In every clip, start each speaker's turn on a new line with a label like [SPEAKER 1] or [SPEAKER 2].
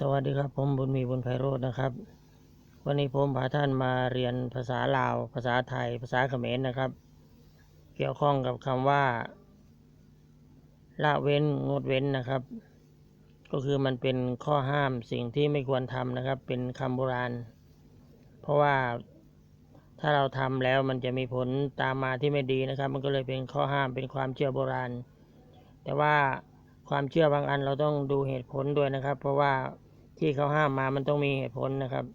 [SPEAKER 1] สวัสดีครับ ผมบุญมีบุญไพโรจน์นะครับ วันนี้ผมพาท่านมาเรียนภาษาลาว ภาษาไทย ภาษาเขมรนะครับ เกี่ยวข้องกับคำว่า ละเว้นงดเว้นนะครับ ก็คือมันเป็นข้อห้ามสิ่งที่ไม่ควรทำนะครับ เป็นคำโบราณ เพราะว่าถ้าเราทำแล้วมันจะมีผลตามมาที่ไม่ดีนะครับ มันก็เลยเป็นข้อห้ามเป็นความเชื่อโบราณ แต่ว่าความเชื่อบางอันเราต้องดูเหตุผลด้วยนะครับ เพราะว่า ที่เขาห้ามมามันต้องมีเหตุผลนะครับ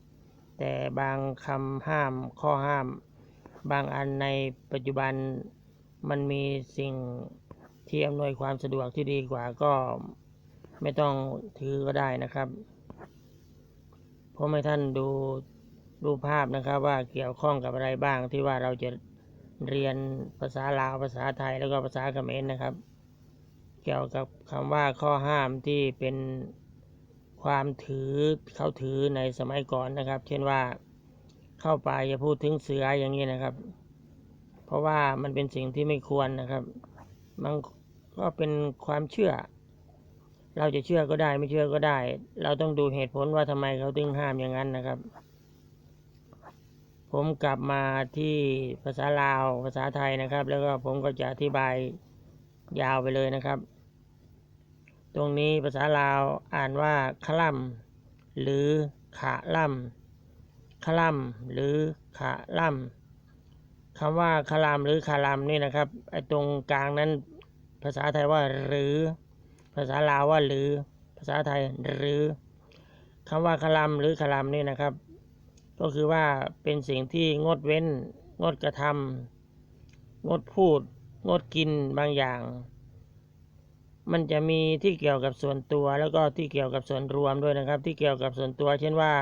[SPEAKER 1] แต่บางคำห้ามข้อห้าม บางอันในปัจจุบันมันมีสิ่งที่อำนวยความสะดวกที่ดีกว่าก็ไม่ต้องถือก็ได้นะครับผมให้ท่านดูรูปภาพนะครับว่าเกี่ยวข้องกับอะไรบ้างที่ว่าเราจะเรียนภาษาลาวภาษาไทยแล้วก็ภาษาเขมรนะครับ เกี่ยวกับคำว่าข้อห้ามที่เป็น ความถือเขาถือในสมัยก่อนนะครับ เช่นว่าเข้าไปอย่าพูดถึงเสืออย่างนี้นะครับ เพราะว่ามันเป็นสิ่งที่ไม่ควรนะครับมันก็เป็นความเชื่อ เราจะเชื่อก็ได้ไม่เชื่อก็ได้ เราต้องดูเหตุผลว่าทำไมเขาถึงห้ามอย่างนั้นนะครับ ผมกลับมาที่ภาษาลาวภาษาไทยนะครับ แล้วก็ผมก็จะอธิบายยาวไปเลยนะครับ ตรงนี้ภาษาลาวอ่านว่าคล่ำหรือขะล่ำคล่ำหรือขะล่ำคำว่าคลามหรือคาลามนี่นะครับไอ้ตรงกลางนั้น ภาษาไทยว่าหรือ ภาษาลาวว่าหรือ ภาษาไทยหรือคำว่าคลามหรือคลามนี่นะครับ ก็คือว่าเป็นสิ่งที่งดเว้น งดกระทำงดพูด งดกินบางอย่าง มันจะมีที่เกี่ยวกับส่วนตัว แล้วก็ที่เกี่ยวกับส่วนรวมด้วยนะครับ ที่เกี่ยวกับส่วนตัว เช่นว่า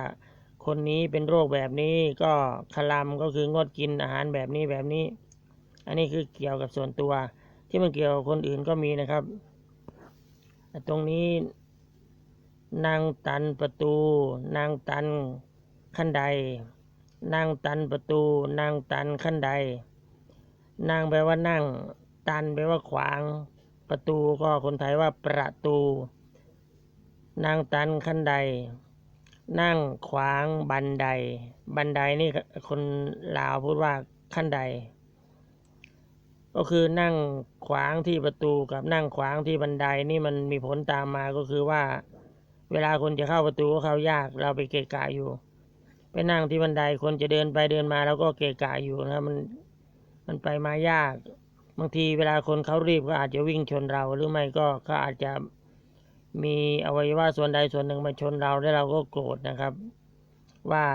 [SPEAKER 1] คนนี้เป็นโรคแบบนี้ก็คลำก็คืองดกินอาหารแบบนี้แบบนี้ อันนี้คือเกี่ยวกับส่วนตัว ที่มันเกี่ยวกับคนอื่นก็มีนะครับ ตรงนี้ นางตันประตู นางตันขั้นใด นางตันประตู นางตันขั้นใด นางแปลว่านั่ง ตันแปลว่าขวาง ประตูก็คนไทยว่าประตูนางตันขั้นใด นั่งขวางบันได บันไดนี่คนลาวพูดว่าขั้นใด ก็คือนั่งขวางที่ประตูกับนั่งขวางที่บันไดนี่มันมีผลตามมาก็คือว่า เวลาคนจะเข้าประตูก็เข้ายากเราไปเกะกะอยู่ ไปนั่งที่บันไดคนจะเดินไปเดินมาแล้วก็เกะกะอยู่นะมันมันไปมายาก บางทีเวลาคนเขารีบก็อาจจะวิ่งชนเราหรือไม่ก็เขาอาจจะมีอวัยวะส่วนใดส่วนหนึ่งมาชนเราแล้วเราก็โกรธนะครับ ว่า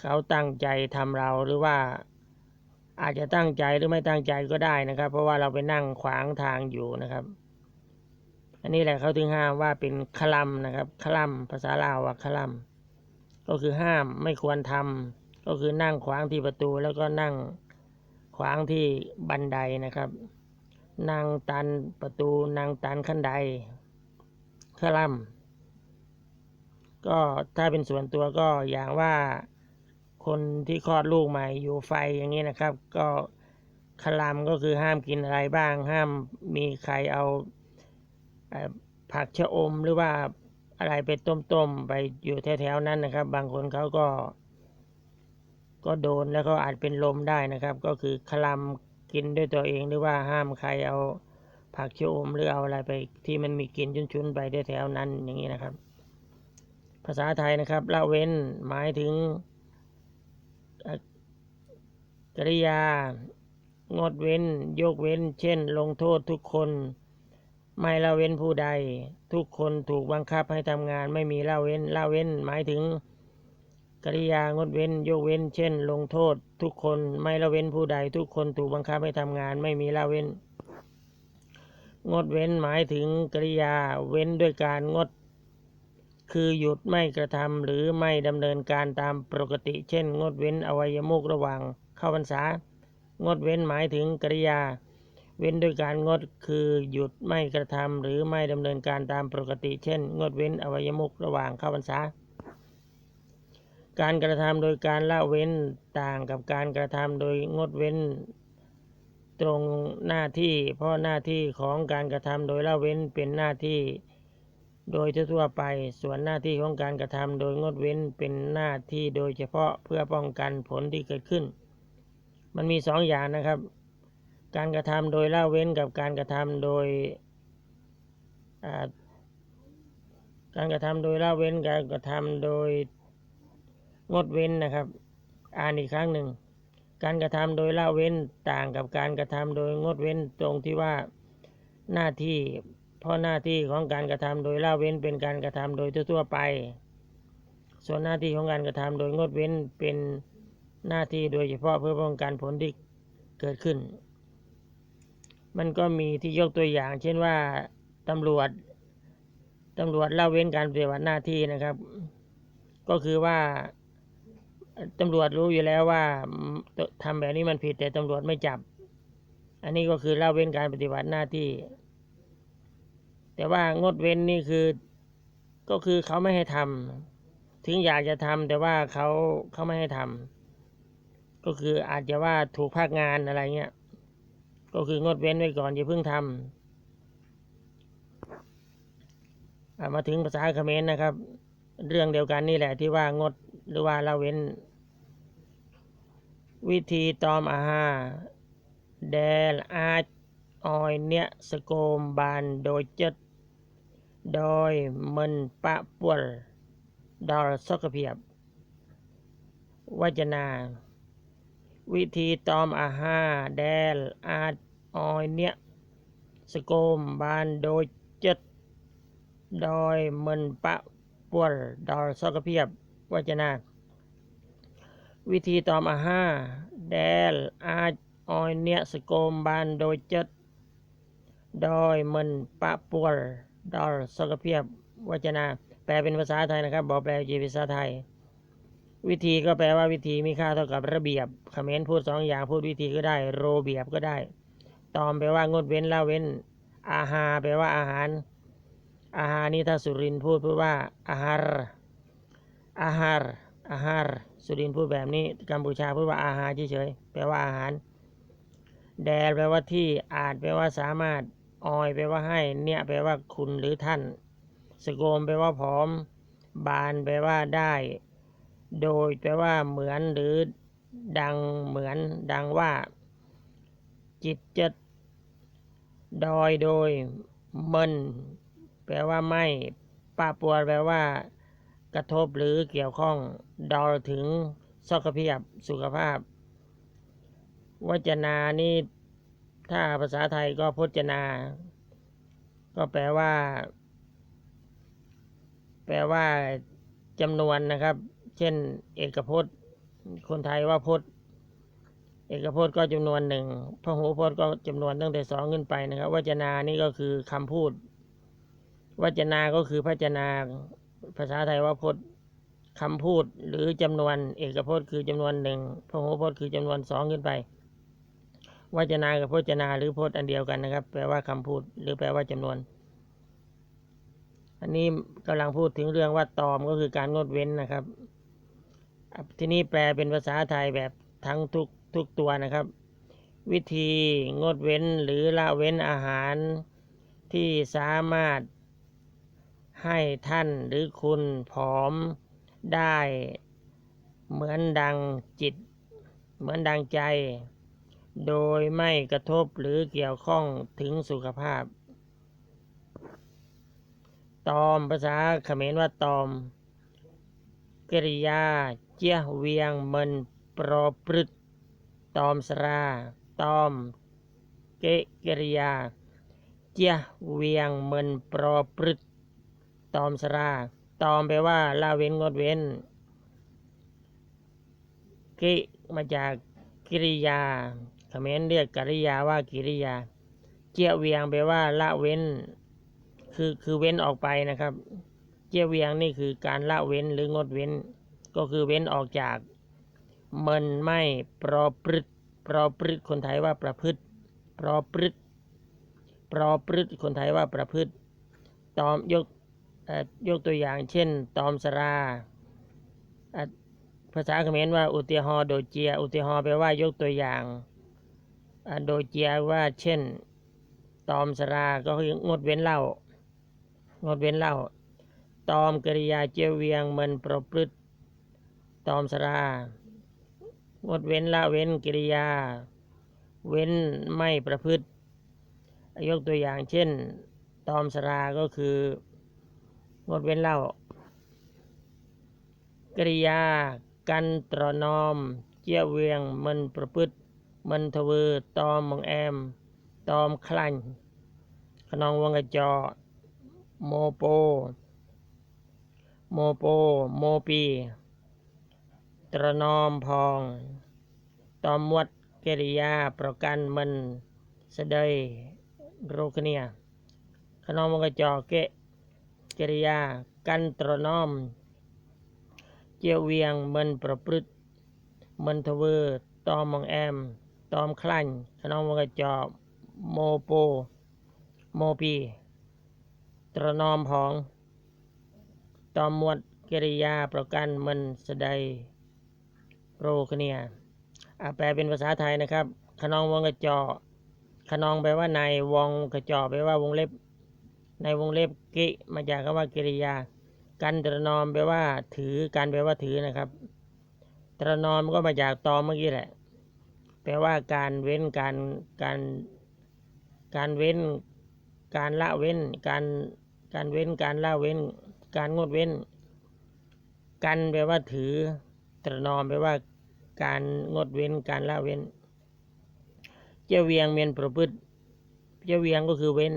[SPEAKER 1] เขาตั้งใจทำเราหรือว่าอาจจะตั้งใจหรือไม่ตั้งใจก็ได้นะครับ เพราะว่าเราไปนั่งขวางทางอยู่นะครับ อันนี้แหละเขาถึงห้ามว่าเป็นคลัมนะครับคลัมภาษาลาวว่าคลัมก็คือห้ามไม่ควรทำก็คือนั่งขวางที่ประตูแล้วก็นั่ง ขวางที่บันไดนะครับนั่งตันประตูนั่งตันขั้นใดคลัมก็ถ้าเป็นส่วนตัวก็อย่างว่าคนที่คลอดลูกใหม่อยู่ไฟอย่างนี้นะครับ ก็คลามก็คือห้ามกินอะไรบ้าง ห้ามมีใครเอาผักชะอมหรือว่าอะไรไปต้มๆไปอยู่แถวๆนั้นนะครับ บางคนเขาก็ ก็โดนแล้วก็อาจเป็นลมได้นะครับ ก็คือคลากินด้วยตัวเองหรือว่าห้ามใครเอาผักชะอมหรือเอาอะไรไปที่มันมีกลิ่นชุนๆไปแถวนั้นอย่างนี้นะครับ ภาษาไทยนะครับละเว้นหมายถึงกริยางดเว้น ยกเว้น เช่น ลงโทษทุกคน ไม่ละเว้นผู้ใด ทุกคนถูกบังคับให้ทำงานไม่มีละเว้นละเว้นหมายถึง กริยางดเว้น ยกเว้น เช่น ลงโทษ ทุกคนไม่ละเว้นผู้ใด ทุกคนถูกบังคับให้ทำงานไม่มีละเว้น งดเว้นหมายถึงกริยาเว้นด้วยการงด คือหยุดไม่กระทำหรือไม่ดำเนินการตามปกติ เช่น งดเว้นอวัยมุกระหว่างเข้าพรรษางดเว้นหมายถึงกริยา เว้นด้วยการงดคือหยุดไม่กระทำหรือไม่ดำเนินการตามปกติ เช่น งดเว้นอวัยมุกระหว่างเข้าพรรษา การกระทำโดยการละเว้นต่างกับการกระทำโดยงดเว้น ตรงหน้าที่ เพราะหน้าที่ของการกระทำโดยละเว้นเป็นหน้าที่ โดยทั่วไป ส่วนหน้าที่ของการกระทำโดยงดเว้นเป็นหน้าที่โดยเฉพาะเพื่อป้องกันผลที่เกิดขึ้น มันมีสองอย่างนะครับ การกระทำโดยละเว้นกับการกระทำโดยการกระทำโดยละเว้นการกระทำโดย งดเว้นนะครับ อ่านอีกครั้งหนึ่ง การกระทำโดยละเว้นต่างกับการกระทำโดยงดเว้นตรงที่ว่าหน้าที่ เพราะหน้าที่ของการกระทำโดยละเว้นเป็นการกระทำโดยทั่วๆไป ส่วนหน้าที่ของการกระทำโดยงดเว้นเป็นหน้าที่โดยเฉพาะเพื่อป้องกันผลที่เกิดขึ้น มันก็มีที่ยกตัวอย่าง เช่นว่าตำรวจตำรวจละเว้นการปฏิบัติหน้าที่นะครับ ก็คือว่า ตำรวจรู้อยู่แล้วว่าทำแบบนี้มันผิดแต่ตำรวจไม่จับ อันนี้ก็คือละเว้นการปฏิบัติหน้าที่ แต่ว่างดเว้นนี่คือก็คือเขาไม่ให้ทำถึงอยากจะทำแต่ว่าเขาเขาไม่ให้ทำก็คืออาจจะว่าถูกภาคงานอะไรเงี้ยก็คืองดเว้นไว้ก่อนอย่าเพิ่งทำมาถึงภาษาเขมรนะครับ เรื่องเดียวกันนี่แหละที่ว่างด หรือว่าละเว้น วิธีตอมอาหารแดลอาจออยเนี้ยสโกมบานโดยจัดโดยมันปะปวลดอลสกเพียบวจนา วิธีตอมอาหารแดลอาจออยเนี้ยสโกมบานโดยจัดโดยมันปะปวลดอลสกเพียบ วจนา วิธีตอมอาหารแดลอาจออยเนียสโกมบานโดยจัดโดยมันปะปวลดอลสกเพียบวจนา แปลเป็นภาษาไทยนะครับบอกแปลเป็นภาษาไทย วิธีก็แปลว่าวิธีมีค่าเท่ากับระเบียบคอมเขมรพูดสองอย่างพูดวิธีก็ได้ โรเบียบก็ได้ ตอมแปลว่างดเว้นละเว้น อาหาแปลว่าอาหาร อาหารนี่ถ้าสุรินพูดพูดว่าอาหาร อาหาร อาหาร สุรินพูดแบบนี้ กัมพูชาพูดว่าอาหารเฉยๆ แปลว่าอาหาร แดลแปลว่าที่ อาจแปลว่าสามารถ ออยแปลว่าให้ เนี่ยแปลว่าคุณหรือท่าน สโกมแปลว่าผอม บานแปลว่าได้ โดยแปลว่าเหมือนหรือดังเหมือน ดังว่า จิตจะดอยโดยมันแปลว่าไม่ปาปัวแปลว่า กระทบหรือเกี่ยวข้องดอถึงสุขภาพสุขภาพ วจนานี่ถ้าภาษาไทยก็พจนา ก็แปลว่า แปลว่าจำนวนนะครับ เช่น เอกพจน์ คนไทยว่าพจน์ เอกพจน์ก็จำนวนหนึ่งพหูพจน์ก็จำนวนตั้งแต่สองขึ้นไปนะครับ วจนานี่ก็คือคำพูด วจนา ก็คือพจนา ภาษาไทยว่าพจน์คำพูดหรือจำนวน เอกพจน์คือจำนวนหนึ่งพหูพจน์คือจำนวนสองขึ้นไปวจนากับพจนาหรือพจน์อันเดียวกันนะครับ แปลว่าคำพูด หรือแปลว่าจำนวน อันนี้กำลังพูดถึงเรื่องว่าตอมก็คือการงดเว้นนะครับที่นี้แปลเป็นภาษาไทยแบบทั้งทุกทุกตัวนะครับ วิธีงดเว้นหรือละเว้นอาหารที่สามารถ ให้ท่านหรือคุณผอมได้เหมือนดังจิต เหมือนดังใจ โดยไม่กระทบหรือเกี่ยวข้องถึงสุขภาพ ตอมภาษาเขมรว่าตอมกริยาเจียเวียงมันปรปรึตตอมสราตอมเกกริยา เจียเวียงมันปรปรึต ตอมสราตอมแปลว่าละเว้นงดเว้น กิมาจากกิริยาเขมรเรียกกริยาว่ากิริยา เจียเวียงแปลว่าละเว้น คือคือเว้นออกไปนะครับ เจียเวียงนี่คือการละเว้นหรืองดเว้น ก็คือเว้นออกจากมันไม่ปรปรึตปรปรึตคนไทยว่าประพฤติปรปรึตปรปรึตคนไทยว่าประพฤติตอมยก ยกตัวอย่างเช่น ตอมสราภาษาเขมรว่าอุติฮอโดเจีย อุติฮอแปลว่ายกตัวอย่างโดเจียว่าเช่น ตอมสราก็คืองดเว้นเหล้างดเว้นเหล้าตอมกริยาเจียวเวียงมันประพฤติตอมสรางดเว้นละเว้นกิริยา เว้นไม่ประพฤติ ยกตัวอย่างเช่น ตอมสราก็คือ งดเว้นเหล้ากริยา กันตรนอม เจียเวียงมันประพฤติมันทะเวอตอมมองแอม ตอมคลันขนองวังกระจอ โมโป โมโป โมปี ตรนอมพอง ตอมมวด กริยาประกันมันสะเดยโรคเนียขนองวังกระจอเกะกริยา กันตรนอม เจียวเวียงมันประพฤติมันทเวอตอมมองแอม ตอมคลั่นขนองวังกระจอโมโป โมปี ตรนอมพอง ตอมมวดกิริยาประกันมันสะใดโรคเนียอะแปลเป็นภาษาไทยนะครับ ขนองวงกระจอขนองแปลว่าในวงกระจอแปลว่าวงเล็บ ในวงเล็บกิมาจากคำว่ากิริยา กันตรนอมแปลว่าถือกันแปลว่าถือนะครับ ตรนอมก็มาจากตอมเมื่อกี้แหละ แปลว่าการเว้นการการการเว้น การละเว้น การการเว้นการละเว้น การงดเว้น กันแปลว่าถือ ตรนอมแปลว่าการงดเว้นการละเว้น เจ้าเวียงเมียนประพฤติ เจ้าเวียงก็คือเว้น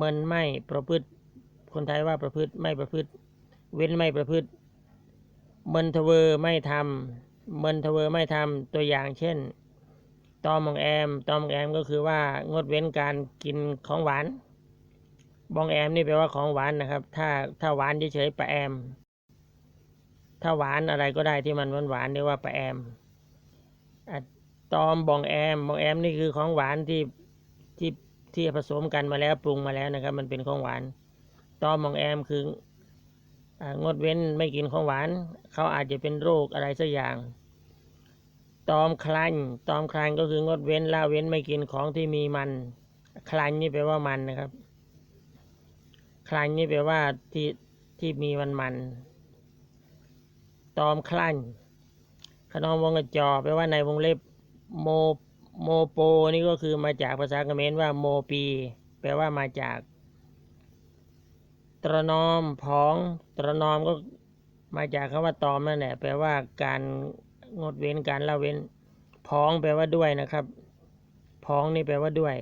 [SPEAKER 1] มินไม่ประพฤติ คนไทยว่าประพฤติไม่ประพฤติ เว้นไม่ประพฤติเมินทเวอไม่ทำเมินทเวอไม่ทำตัวอย่างเช่น ตอมองแอม ตอมองแอมก็คือว่างดเว้นการกินของหวาน บองแอมนี่แปลว่าของหวานนะครับ ถ้าถ้าหวานเฉยๆปะแอม ถ้าหวานอะไรก็ได้ที่มันหวานหวานเรียกว่าปะแอมอตอมบองแอม บองแอมนี่คือของหวานที่ ที่ผสมกันมาแล้วปรุงมาแล้วนะครับ มันเป็นของหวานตอมองแอมคืองดเว้นไม่กินของหวาน เขาอาจจะเป็นโรคอะไรสักอย่าง ตอมคลันตอมคลันก็คืองดเว้นละเว้นไม่กินของที่มีมัน คลันนี่แปลว่ามันนะครับ คลันนี่แปลว่าที่ที่มีมันมัน ตอมคลันขนองวงกระจอแปลว่าในวงเล็บโม โมโปนี่ก็คือมาจากภาษาเขมรว่าโมปี แปลว่ามาจาก ตรนอมผอง ตรนอมก็มาจากคำว่าตอมนั่นแหละแปลว่าการงดเว้นการละเว้นผองแปลว่าด้วยนะครับผองนี่แปลว่าด้วย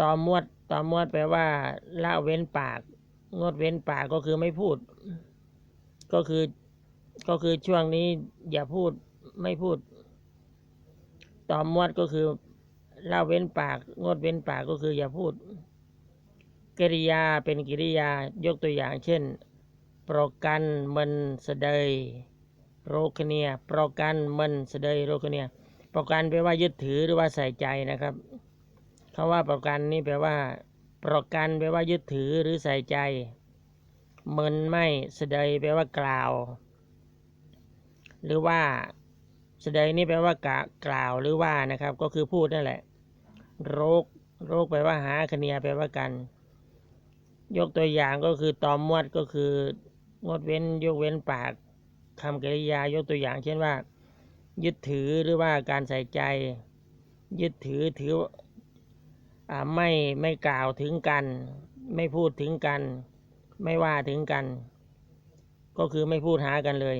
[SPEAKER 1] ตอมมวดตอมมวดแปลว่าละเว้นปาก งดเว้นปากก็คือไม่พูด ก็คือก็คือช่วงนี้อย่าพูดไม่พูด ตอมมวดก็คือเละเว้นปาก งดเว้นปากก็คืออย่าพูดกริยาเป็นกิริยายกตัวอย่างเช่นโปรกันมันสะเดยโรคเนียโปรกันมันสะเดยโรคเนียโปรกันแปลว่ายึดถือหรือว่าใส่ใจนะครับคำว่าโปรกันนี่แปลว่าโปรกันแปลว่ายึดถือหรือใส่ใจมันไม่สะเดยแปลว่ากล่าว หรือว่า สดยนี่แปลว่ากะกล่าวหรือว่านะครับ ก็คือพูดนั่นแหละ โรค โรคแปลว่าหาคเนียแปลว่ากัน ยกตัวอย่างก็คือตอมมวดก็คืองดเว้นยกเว้นปากคำกริยายกตัวอย่าง เช่นว่า ยึดถือหรือว่าการใส่ใจ ยึดถือถืออไม่ไม่กล่าวถึงกัน ไม่พูดถึงกัน ไม่ว่าถึงกัน ก็คือไม่พูดหากันเลย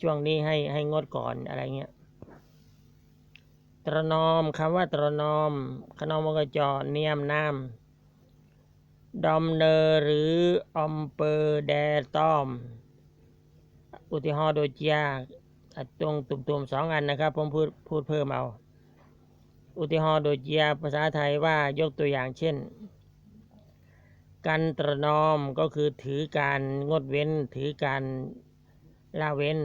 [SPEAKER 1] ช่วงนี้ให้ให้งดก่อนอะไรเงี้ยตรนอมคำว่าตรนอมขนอมมกจอเนียมน้ำดอมเนอหรืออมเปอร์แดตอม อุติฮอโดเจียอะตรงตุ่มๆสองอันนะครับ ผมพูดพูดเพิ่มเอา อุติฮอโดเจียภาษาไทยว่ายกตัวอย่างเช่นกันตรนอมก็คือถือการงดเว้นถือการ ละเว้น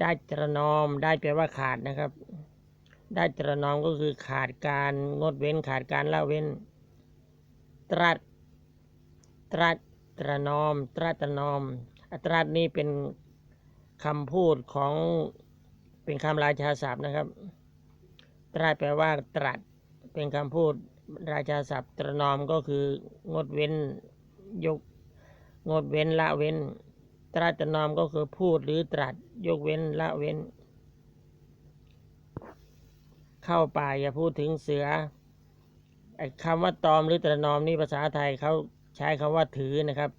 [SPEAKER 1] ได้ตรนอมได้แปลว่าขาดนะครับ ได้ตรนอมก็คือขาดการงดเว้นขาดการละเว้น ตรัส ตรัสตรนอม ตรัสตรนอมอัตรัสนี่เป็นคำพูดของเป็นคำราชาศัพท์นะครับ ตรัสแปลว่าตรัส เป็นคำพูดราชาศัพท์ตรนอมก็คืองดเว้นยกงดเว้นละเว้น ตรัสนอมก็คือพูดหรือตรัสยกเว้นละเว้น เข้าป่าอย่าพูดถึงเสือไอ้คำว่าตอมหรือตรนอมนี่ภาษาไทยเขาใช้คำว่าถือนะครับ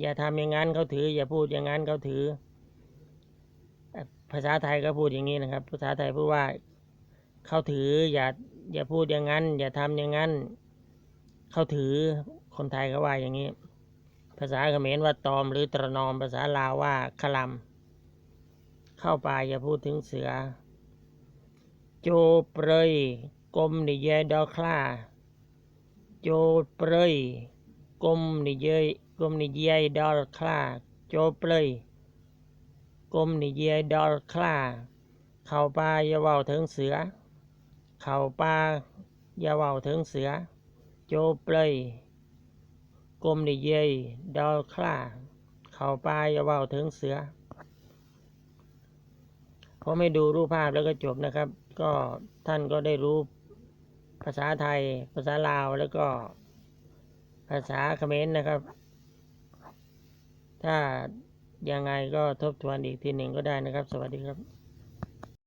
[SPEAKER 1] อย่าทำอย่างนั้นเขาถือ อย่าพูดอย่างนั้นเขาถือเอ่อภาษาไทยก็พูดอย่างนี้นะครับ ภาษาไทยพูดว่าเขาถือ อย่าอย่าพูดอย่างนั้น อย่าทำอย่างนั้นเขาถือคนไทยเขาว่าอย่างนี้ ภาษาเขมรว่าตอมหรือตรนอม ภาษาลาวว่าขลำเข้าป่าอย่าพูดถึงเสือ โจเปรยกลมนิเยดอคลาโจเปรยกลมนิเยกลมนิเยดอคลาโจเปรยกลมนิเยดอคลาเข้าป่าอย่าเว้าถึงเสือ เข้าป่าอย่าเว้าถึงเสือ โจเปรย กลมนิเยดอคลาเข้าป่าอย่าเว้าถึงเสือผมไม่ดูรูปภาพแล้วก็จบนะครับ ก็ท่านก็ได้รู้ภาษาไทย ภาษาลาวแล้วก็ภาษาเขมรนะครับ ถ้ายังไงก็ทบทวนอีกทีหนึ่งก็ได้นะครับ สวัสดีครับ